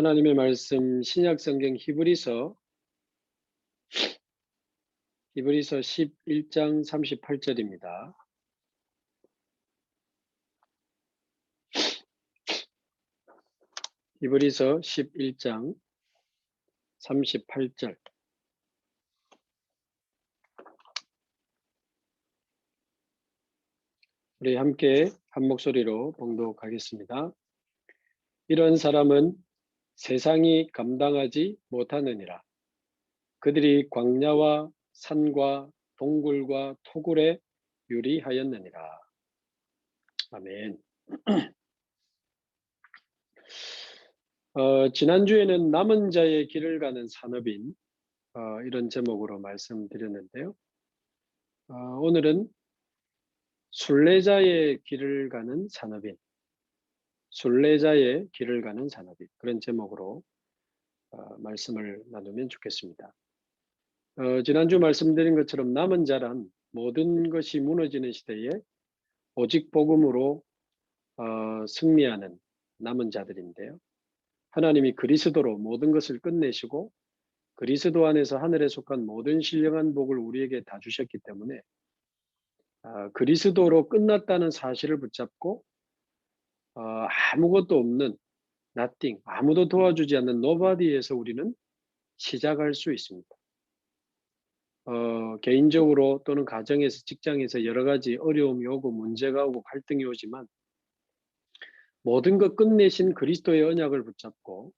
하나님의 말씀 신약 성경 히브리서 히브리서 11장 38절입니다. 히브리서 11장 38절 우리 함께 한 목소리로 봉독하겠습니다. 이런 사람은 세상이 감당하지 못하느니라. 그들이 광야와 산과 동굴과 토굴에 유리하였느니라. 아멘. 어, 지난주에는 남은 자의 길을 가는 산업인 어, 이런 제목으로 말씀드렸는데요. 어, 오늘은 순례자의 길을 가는 산업인 순례자의 길을 가는 산업인 그런 제목으로 어, 말씀을 나누면 좋겠습니다. 어, 지난주 말씀드린 것처럼 남은 자란 모든 것이 무너지는 시대에 오직 복음으로 어, 승리하는 남은 자들인데요. 하나님이 그리스도로 모든 것을 끝내시고 그리스도 안에서 하늘에 속한 모든 신령한 복을 우리에게 다 주셨기 때문에 어, 그리스도로 끝났다는 사실을 붙잡고 어, 아무것도 없는 nothing, 아무도 도와주지 않는 nobody에서 우리는 시작할 수 있습니다. 어, 개인적으로 또는 가정에서 직장에서 여러 가지 어려움이 오고 문제가 오고 갈등이 오지만 모든 것 끝내신 그리스도의 언약을 붙잡고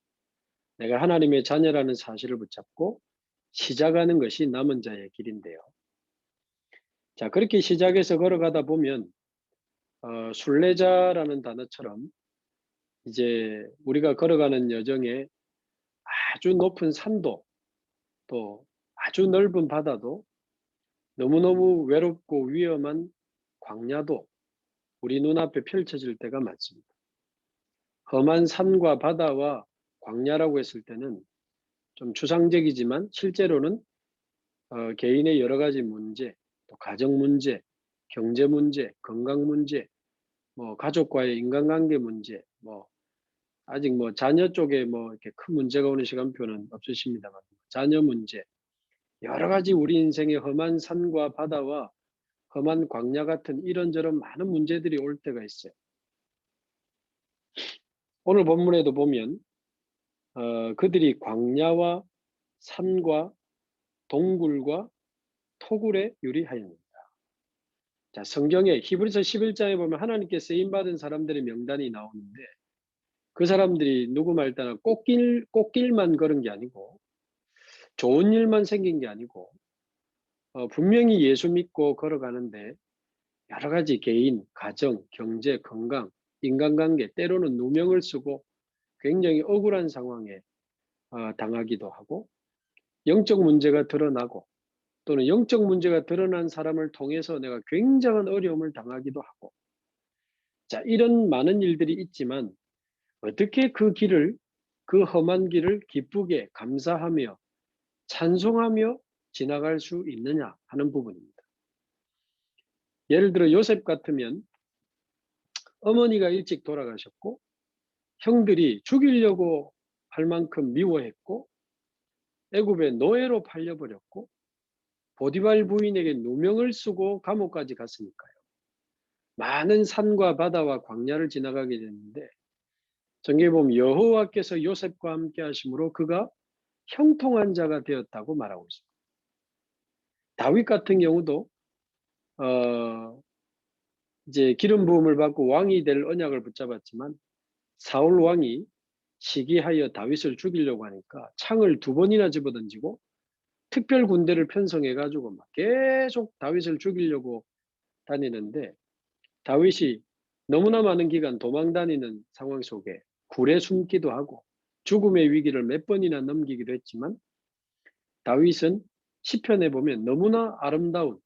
내가 하나님의 자녀라는 사실을 붙잡고 시작하는 것이 남은 자의 길인데요. 자, 그렇게 시작해서 걸어가다 보면 어, 순례자라는 단어처럼 이제 우리가 걸어가는 여정에 아주 높은 산도 또 아주 넓은 바다도 너무너무 외롭고 위험한 광야도 우리 눈앞에 펼쳐질 때가 많습니다. 험한 산과 바다와 광야라고 했을 때는 좀 추상적이지만 실제로는 어, 개인의 여러 가지 문제, 또 가정 문제, 경제 문제, 건강 문제, 뭐 가족과의 인간관계 문제, 뭐 아직 뭐 자녀 쪽에 뭐 이렇게 큰 문제가 오는 시간표는 없으십니다만 자녀 문제, 여러 가지 우리 인생의 험한 산과 바다와 험한 광야 같은 이런저런 많은 문제들이 올 때가 있어요. 오늘 본문에도 보면 어, 그들이 광야와 산과 동굴과 토굴에 유리하였습니다. 자, 성경에 히브리서 11장에 보면 하나님께 쓰임 받은 사람들의 명단이 나오는데 그 사람들이 누구 말 따라 꽃길 꽃길만 걸은 게 아니고 좋은 일만 생긴 게 아니고 어, 분명히 예수 믿고 걸어가는데 여러 가지 개인, 가정, 경제, 건강, 인간관계 때로는 누명을 쓰고 굉장히 억울한 상황에 어, 당하기도 하고 영적 문제가 드러나고 또는 영적 문제가 드러난 사람을 통해서 내가 굉장한 어려움을 당하기도 하고 자 이런 많은 일들이 있지만 어떻게 그 길을 그 험한 길을 기쁘게 감사하며 찬송하며 지나갈 수 있느냐 하는 부분입니다. 예를 들어 요셉 같으면 어머니가 일찍 돌아가셨고 형들이 죽이려고 할 만큼 미워했고 애굽의 노예로 팔려버렸고 보디발 부인에게 누명을 쓰고 감옥까지 갔으니까요. 많은 산과 바다와 광야를 지나가게 됐는데 정계 보면 여호와께서 요셉과 함께 하심으로 그가 형통한 자가 되었다고 말하고 있습니다. 다윗 같은 경우도 어 이제 기름 부음을 받고 왕이 될 언약을 붙잡았지만 사울 왕이 시기하여 다윗을 죽이려고 하니까 창을 두 번이나 집어던지고 특별 군대를 편성해 가지고 막 계속 다윗을 죽이려고 다니는데 다윗이 너무나 많은 기간 도망 다니는 상황 속에 굴에 숨기도 하고 죽음의 위기를 몇 번이나 넘기기도 했지만 다윗은 시편에 보면 너무나 아름다운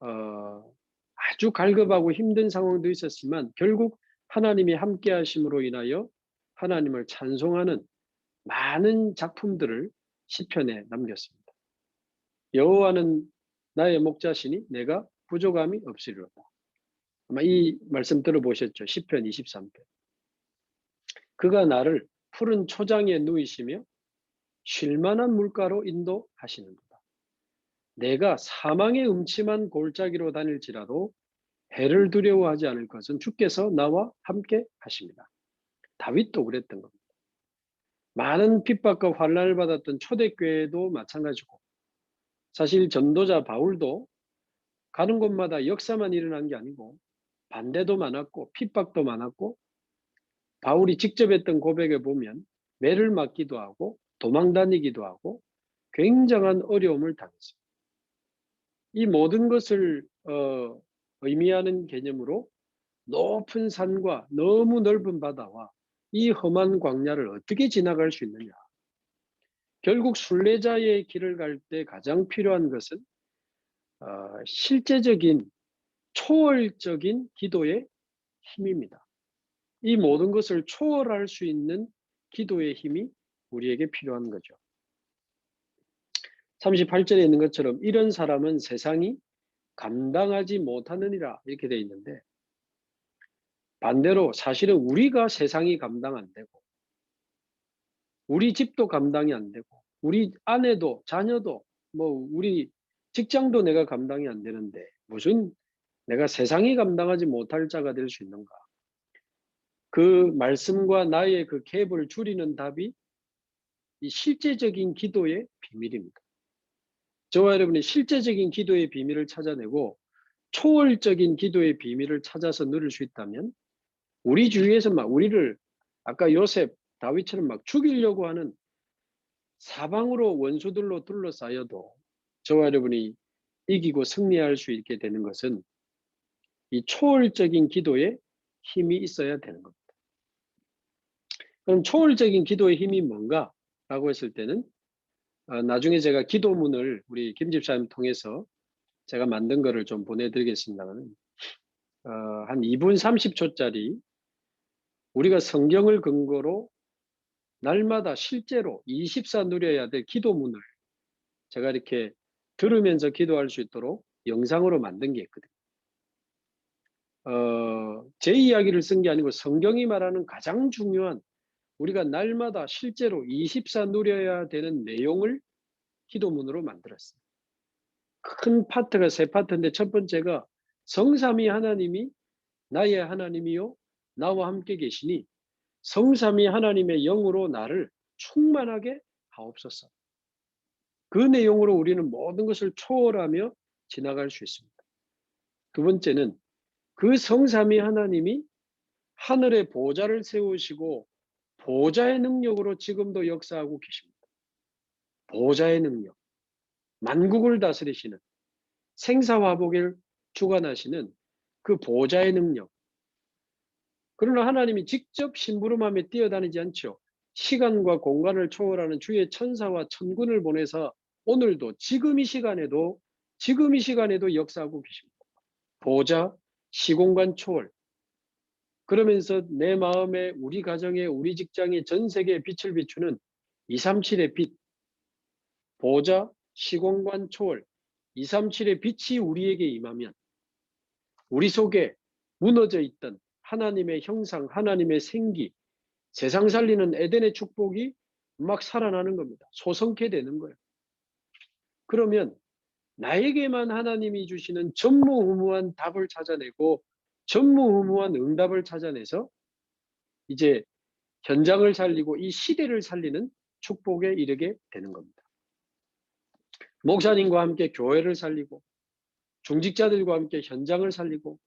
어, 아주 갈급하고 힘든 상황도 있었지만 결국 하나님이 함께 하심으로 인하여 하나님을 찬송하는 많은 작품들을 시편에 남겼습니다. 여호와는 나의 목자시니 내가 부족함이 없으리로다. 아마 이 말씀 들어보셨죠? 시편 23편. 그가 나를 푸른 초장에 누이시며 쉴만한 물가로 인도하시는도다. 내가 사망의 음침한 골짜기로 다닐지라도 해를 두려워하지 않을 것은 주께서 나와 함께 하십니다. 다윗도 그랬던 겁니다. 많은 핍박과 환란을 받았던 초대교회도 마찬가지고 사실 전도자 바울도 가는 곳마다 역사만 일어난 게 아니고 반대도 많았고 핍박도 많았고 바울이 직접 했던 고백에 보면 매를 맞기도 하고 도망 다니기도 하고 굉장한 어려움을 당했습니다. 이 모든 것을 어, 의미하는 개념으로 높은 산과 너무 넓은 바다와 이 험한 광야를 어떻게 지나갈 수 있느냐. 결국 순례자의 길을 갈 때 가장 필요한 것은 어, 실제적인 초월적인 기도의 힘입니다. 이 모든 것을 초월할 수 있는 기도의 힘이 우리에게 필요한 거죠. 38절에 있는 것처럼 이런 사람은 세상이 감당하지 못하느니라 이렇게 되어 있는데 반대로 사실은 우리가 세상이 감당 안 되고 우리 집도 감당이 안 되고 우리 아내도 자녀도 뭐 우리 직장도 내가 감당이 안 되는데 무슨 내가 세상이 감당하지 못할 자가 될 수 있는가? 그 말씀과 나의 그 갭을 줄이는 답이 이 실제적인 기도의 비밀입니다. 저와 여러분이 실제적인 기도의 비밀을 찾아내고 초월적인 기도의 비밀을 찾아서 누릴 수 있다면 우리 주위에서 막 우리를 아까 요셉, 다윗처럼 막 죽이려고 하는 사방으로 원수들로 둘러싸여도 저와 여러분이 이기고 승리할 수 있게 되는 것은 이 초월적인 기도에 힘이 있어야 되는 겁니다. 그럼 초월적인 기도의 힘이 뭔가? 라고 했을 때는 어, 나중에 제가 기도문을 우리 김 집사님 통해서 제가 만든 거를 좀 보내드리겠습니다만 어, 한 2분 30초짜리 우리가 성경을 근거로 날마다 실제로 24 누려야 될 기도문을 제가 이렇게 들으면서 기도할 수 있도록 영상으로 만든 게 있거든요. 어, 제 이야기를 쓴 게 아니고 성경이 말하는 가장 중요한 우리가 날마다 실제로 24 누려야 되는 내용을 기도문으로 만들었어요. 큰 파트가 세 파트인데 첫 번째가 성삼위 하나님이 나의 하나님이요 나와 함께 계시니 성삼위 하나님의 영으로 나를 충만하게 하옵소서. 그 내용으로 우리는 모든 것을 초월하며 지나갈 수 있습니다. 두 번째는 그 성삼위 하나님이 하늘의 보좌를 세우시고 보좌의 능력으로 지금도 역사하고 계십니다. 보좌의 능력. 만국을 다스리시는 생사화복을 주관하시는 그 보좌의 능력. 그러나 하나님이 직접 심부름함에 뛰어다니지 않죠. 시간과 공간을 초월하는 주의 천사와 천군을 보내서 오늘도 지금 이 시간에도 지금 이 시간에도 역사하고 계십니다. 보좌, 시공간 초월. 그러면서 내 마음에 우리 가정에 우리 직장에 전 세계에 빛을 비추는 237의 빛. 보좌, 시공간 초월. 237의 빛이 우리에게 임하면 우리 속에 무너져 있던 하나님의 형상, 하나님의 생기, 세상 살리는 에덴의 축복이 막 살아나는 겁니다. 소성케 되는 거예요. 그러면 나에게만 하나님이 주시는 전무후무한 답을 찾아내고 전무후무한 응답을 찾아내서 이제 현장을 살리고 이 시대를 살리는 축복에 이르게 되는 겁니다. 목사님과 함께 교회를 살리고 중직자들과 함께 현장을 살리고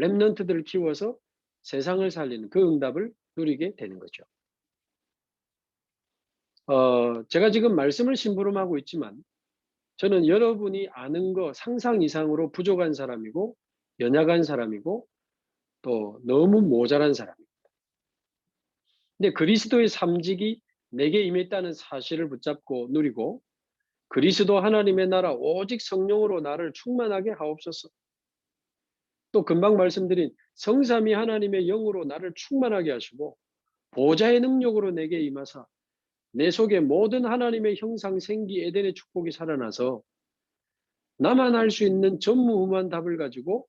랩런트들을 키워서 세상을 살리는 그 응답을 누리게 되는 거죠. 어, 제가 지금 말씀을 심부름하고 있지만 저는 여러분이 아는 거 상상 이상으로 부족한 사람이고 연약한 사람이고 또 너무 모자란 사람입니다. 근데 그리스도의 삼직이 내게 임했다는 사실을 붙잡고 누리고 그리스도 하나님의 나라 오직 성령으로 나를 충만하게 하옵소서. 또 금방 말씀드린 성삼이 하나님의 영으로 나를 충만하게 하시고 보좌의 능력으로 내게 임하사 내 속에 모든 하나님의 형상 생기 에덴의 축복이 살아나서 나만 할수 있는 전무후무한 답을 가지고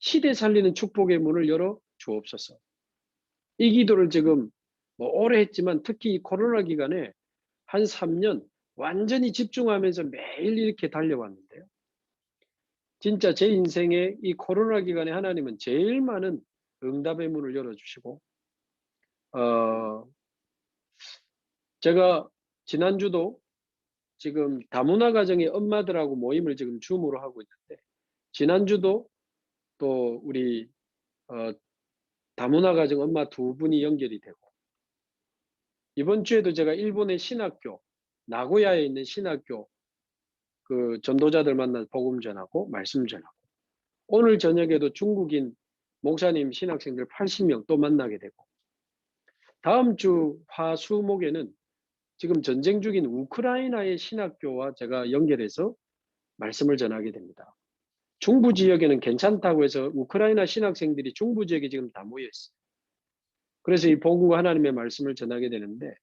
시대 살리는 축복의 문을 열어 주옵소서. 이 기도를 지금 뭐 오래 했지만 특히 이 코로나 기간에 한 3년 완전히 집중하면서 매일 이렇게 달려왔는데요. 진짜 제 인생에 이 코로나 기간에 하나님은 제일 많은 응답의 문을 열어주시고, 어, 제가 지난주도 지금 다문화 가정의 엄마들하고 모임을 지금 줌으로 하고 있는데, 지난주도 또 우리 어, 다문화 가정 엄마 두 분이 연결이 되고 이번 주에도 제가 일본의 신학교 나고야에 있는 신학교 그 전도자들 만나 복음 전하고 말씀 전하고 오늘 저녁에도 중국인 목사님 신학생들 80명 또 만나게 되고 다음 주 화수목에는 지금 전쟁 중인 우크라이나의 신학교와 제가 연결해서 말씀을 전하게 됩니다. 중부 지역에는 괜찮다고 해서 우크라이나 신학생들이 중부 지역에 지금 다 모여 있어요. 그래서 이 복음과 하나님의 말씀을 전하게 되는데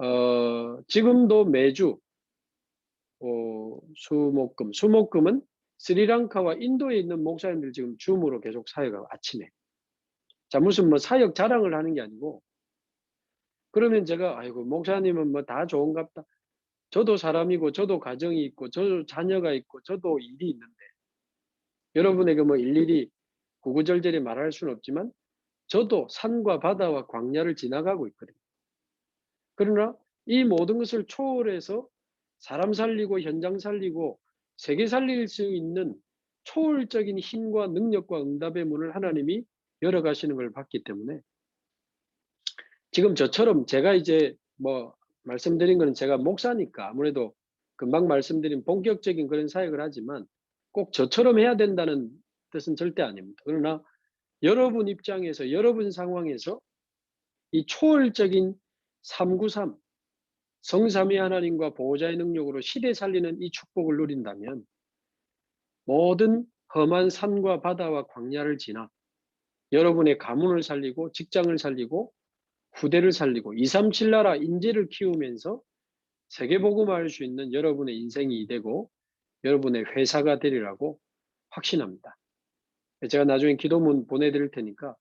어, 지금도 매주 어, 수목금, 수목금은 스리랑카와 인도에 있는 목사님들 지금 줌으로 계속 사역하고 아침에. 자 무슨 뭐 사역 자랑을 하는 게 아니고. 그러면 제가 아이고 목사님은 뭐 다 좋은갑다. 저도 사람이고 저도 가정이 있고 저도 자녀가 있고 저도 일이 있는데. 여러분에게 뭐 일일이 구구절절히 말할 수는 없지만 저도 산과 바다와 광야를 지나가고 있거든요. 그러나 이 모든 것을 초월해서 사람 살리고 현장 살리고 세계 살릴 수 있는 초월적인 힘과 능력과 응답의 문을 하나님이 열어가시는 걸 봤기 때문에 지금 저처럼 제가 이제 뭐 말씀드린 거는 제가 목사니까 아무래도 금방 말씀드린 본격적인 그런 사역을 하지만 꼭 저처럼 해야 된다는 뜻은 절대 아닙니다. 그러나 여러분 입장에서 여러분 상황에서 이 초월적인 393 성삼위 하나님과 보호자의 능력으로 시대 살리는 이 축복을 누린다면 모든 험한 산과 바다와 광야를 지나 여러분의 가문을 살리고 직장을 살리고 후대를 살리고 237 나라 인재를 키우면서 세계복음화할 수 있는 여러분의 인생이 되고 여러분의 회사가 되리라고 확신합니다. 제가 나중에 기도문 보내드릴 테니까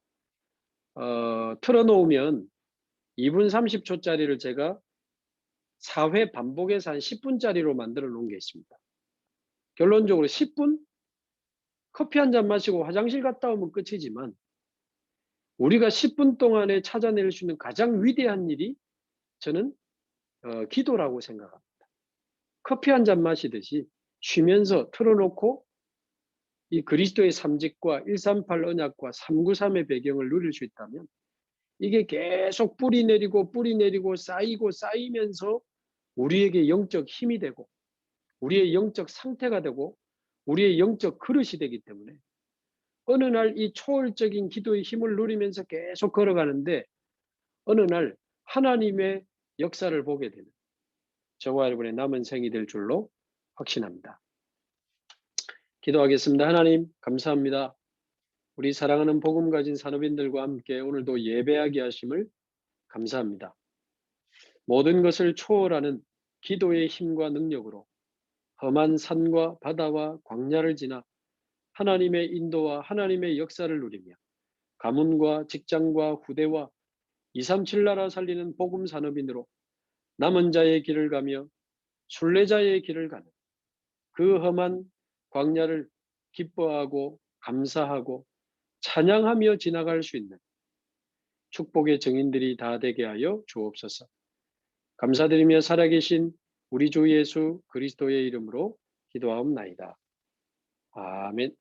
어, 틀어놓으면 2분 30초짜리를 제가 4회 반복해서 한 10분짜리로 만들어 놓은 게 있습니다. 결론적으로 10분? 커피 한 잔 마시고 화장실 갔다 오면 끝이지만 우리가 10분 동안에 찾아낼 수 있는 가장 위대한 일이 저는 어, 기도라고 생각합니다. 커피 한 잔 마시듯이 쉬면서 틀어놓고 이 그리스도의 삼직과 138 언약과 393의 배경을 누릴 수 있다면 이게 계속 뿌리 내리고 뿌리 내리고 쌓이고 쌓이면서 우리에게 영적 힘이 되고 우리의 영적 상태가 되고 우리의 영적 그릇이 되기 때문에 어느 날 이 초월적인 기도의 힘을 누리면서 계속 걸어가는데 어느 날 하나님의 역사를 보게 되는 저와 여러분의 남은 생이 될 줄로 확신합니다. 기도하겠습니다. 하나님 감사합니다. 우리 사랑하는 복음 가진 산업인들과 함께 오늘도 예배하게 하심을 감사합니다. 모든 것을 초월하는 기도의 힘과 능력으로 험한 산과 바다와 광야를 지나 하나님의 인도와 하나님의 역사를 누리며 가문과 직장과 후대와 237 나라 살리는 복음 산업인으로 남은 자의 길을 가며 순례자의 길을 가는 그 험한 광야를 기뻐하고 감사하고 찬양하며 지나갈 수 있는 축복의 증인들이 다 되게 하여 주옵소서. 감사드리며 살아계신 우리 주 예수 그리스도의 이름으로 기도하옵나이다. 아멘.